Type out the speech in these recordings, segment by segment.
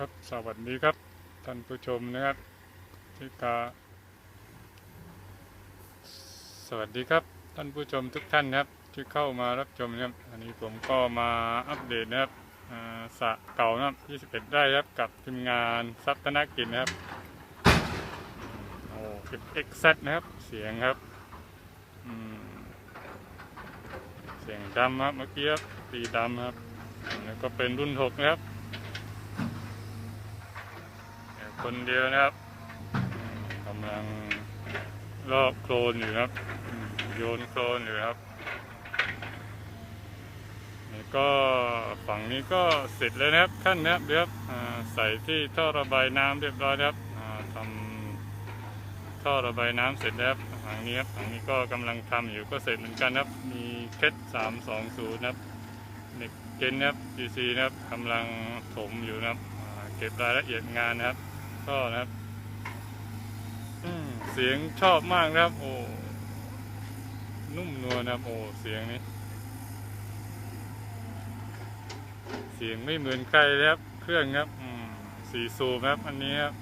ครับสวัสดีครับท่านผู้ชมนะครับที่กาสวัสดีครับท่านผู้ชมทุกท่านนะครับ ที่เข้ามารับชมนะครับอันนี้ผมก็มาอัปเดตนะครับสระเก่านะครับ21ไร่ครับกับทีมงานทรัพย์ธนกิจนะครับโอ้เก็บเอ็กซ์นะครับเสียงครับเสียงดำครับเมื่อกี้ครับสีดำครับแล้วก็เป็นรุ่นหกนะครับ คนเดียวนะครับกำลังลอกโคลนอยู่ครับ โยนโคลนอยู่ครับนี่ก็ฝั่งนี้ก็เสร็จแล้วนะครับขั้นนะครับเดี๋ยวครับใส่ที่ท่อระบายน้ำเรียบร้อยครับทำท่อระบายน้ำเสร็จแล้วฝั่งนี้ครับฝั่งนี้ก็กำลังทำอยู่ก็เสร็จเหมือนกันครับ มีเคสสามสองศูนย์นะครับเด็กเจนนะครับ GC นะครับกำลังถมอยู่นะครับเก็บรายละเอียดงานนะครับ ก็นะครับอืมเสียงชอบมากนะครับ โอ้นุ่มนวลนะครับ โอ้เสียงนี้ เสียงไม่เหมือนใครเลยครับ เครื่องครับอืมสีสูบครับ อันนี้ครับ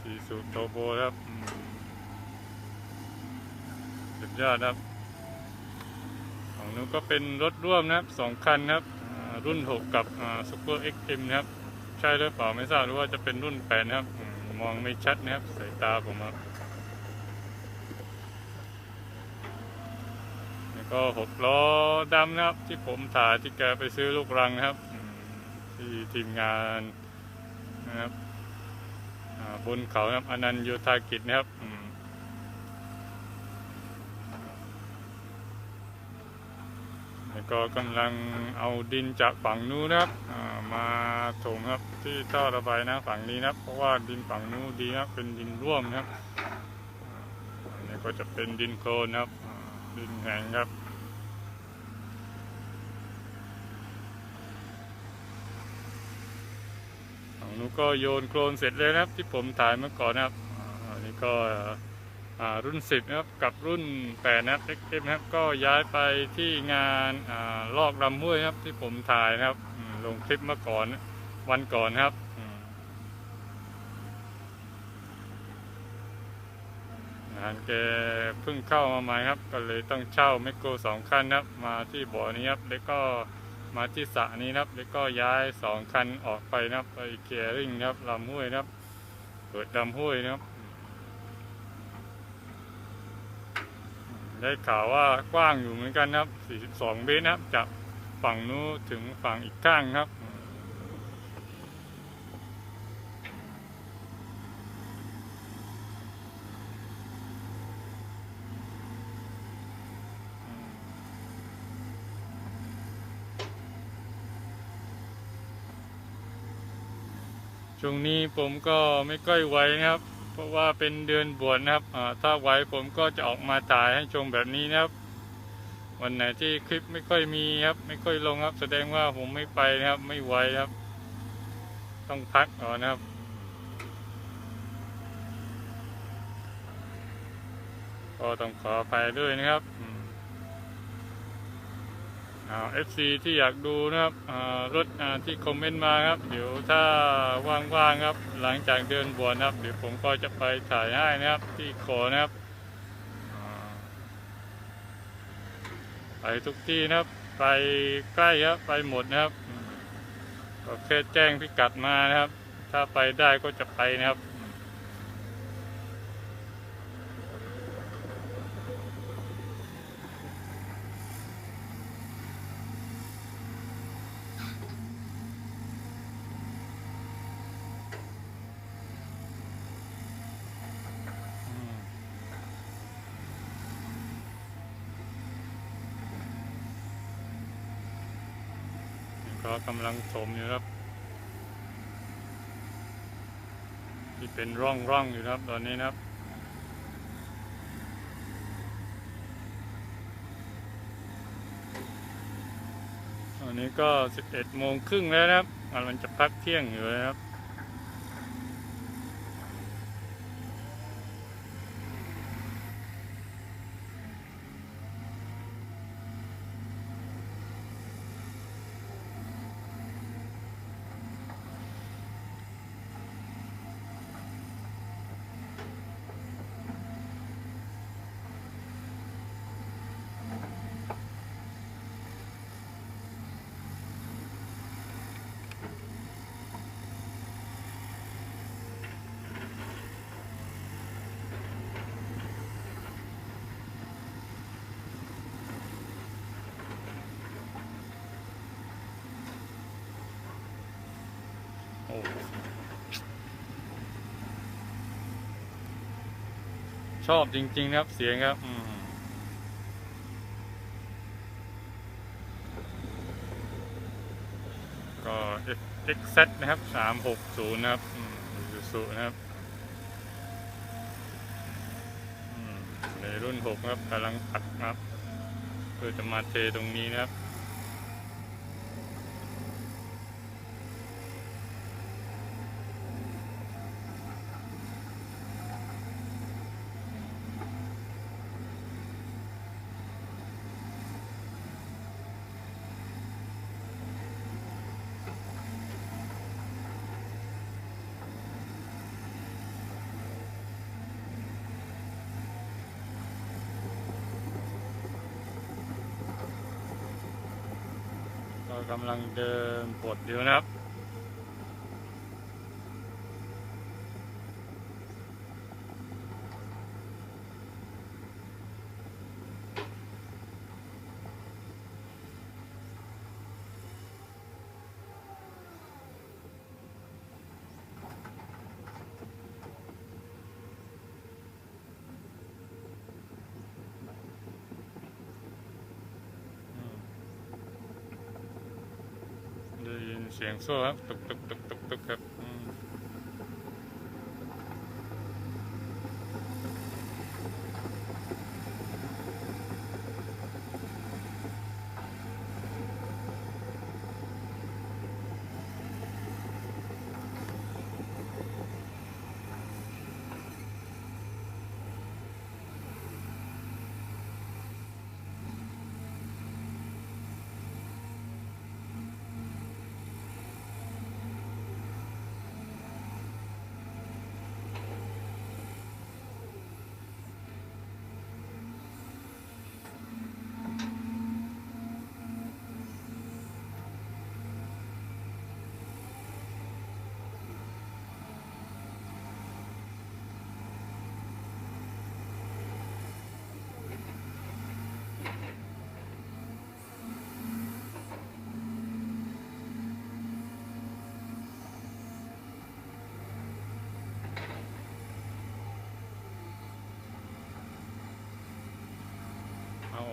สีสูบโทโบครับอืมสุดยอดครับ ของนู้นก็เป็นรถร่วมนะครับสองคันนะครับอ่ารุ่น 6 กับซูเปอร์เอ็กซ์เอ็มนะครับ ใช่หรือเปล่าไม่ทราบหรือว่าจะเป็นรุ่นแปดนะครับ มองไม่ชัดนะครับสายตาผมครับแล้วก็หกล้อดำนะครับ ที่ผมถ่ายที่แกไปซื้อลูกรังนะครับ ที่ทีมงานนะครับบนเขานะครับอนันต์โยธากิจนะครับอืมแล้ว ก็กำลังเอาดินจากฝั่งนู้นนะครับมาถมครับที่ท่อระบายน้ำฝั่งนี้นะครับ เพราะว่าดินฝั่งนู้นดีนะครับเป็นดินร่วมนะครับอันนี้ก็จะเป็นดินโคลนครับดินแห้งครับฝั่งนู้นก็โยนโคลนเสร็จเลยนะครับ ที่ผมถ่ายเมื่อก่อนนะครับอันนี้ก็ รุ่น 10นะครับกับรุ่น8นะครับ XM นะครับก็ย้ายไปที่งานอาลอกลำห้วยครับที่ผมถ่ายนะครับลงคลิปเมื่อก่อนวันก่อนครับงานแกเพิ่งเข้ามาใหม่ครับ ก็เลยต้องเช่าแมโครสองคันนะครับ มาที่บ่อนี้ครับแล้วก็มาที่สระนี้นะครับ แล้วก็ย้ายสองคันออกไปนะครับไปเคลียริ่งนะครับลำห้วยนะครับเปิดลำห้วยนะครับ ได้ข่าวว่ากว้างอยู่เหมือนกันครับ 42 เมตรนะครับ จากฝั่งนู้นถึงฝั่งอีกข้างครับ ช่วงนี้ผมก็ไม่ค่อยไหวนะครับ ราะว่าเป็นเดือนบวชนะครับถ้าไหวผมก็จะออกมาถ่ายให้ชมแบบนี้นะครับ วันไหนที่คลิปไม่ค่อยมีครับ ไม่ค่อยลงครับ แสดงว่าผมไม่ไปนะครับ ไม่ไหวครับ ต้องพักก่อนนะครับก็ต้องขออภัยด้วยนะครับอื เอฟซีที่อยากดูนะครับรถที่คอมเมนต์มาครับ เดี๋ยวถ้าว่างๆครับ หลังจากเดินบวชนครับ เดี๋ยวผมก็จะไปถ่ายให้นะครับที่ขอนะครับไปทุกที่นะครับ ไปใกล้ครับไปหมดนะครับอืมก็แค่แจ้งพิกัดมานะครับ ถ้าไปได้ก็จะไปนะครับ ก็กำลังถมอยู่ครับ ที่เป็นร่องร่องอยู่ครับตอนนี้นะครับ ตอนนี้ก็ 11โมงครึ่งแล้วนะครับกำลังจะพักเที่ยงอยู่นะครับ ชอบจริงๆนะครับเสียงครับ อืมก็ XZ นะครับ 360 นะครับอืมยูสุนะครับอืมในรุ่น6นะครับกำลังอัดครับเพื่อจะมาเทตรงนี้นะครับ กำลังเดินปลดอยู่นะครับ เสียงโซ่ครับตึกตึกตึกตึกตึกครับอืม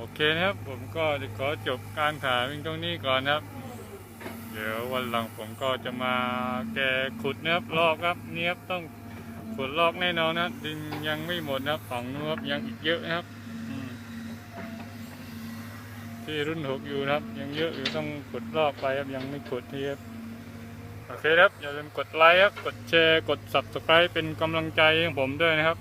เอาโอเคนะครับผมก็จะขอจบการถ่ายเพียงตรงนี้ก่อนนะครับ เดี๋ยววันหลังผมก็จะมาแกขุดนะครับลอกครับเนี้ยครับต้องขุดลอกแน่นอนนะดินยังไม่หมดนะครับฝั่งนู้นยังอีกเยอะนะครับที่รุ่นหกอยู่นะครับ ยังเยอะอยู่ต้องขุดลอกไปครับยังไม่ขุดทีครับโอเคครับอย่าลืมกดไลค์ครับกดแชร์กด subscribe เป็นกำลังใจให้ผมด้วยนะครับ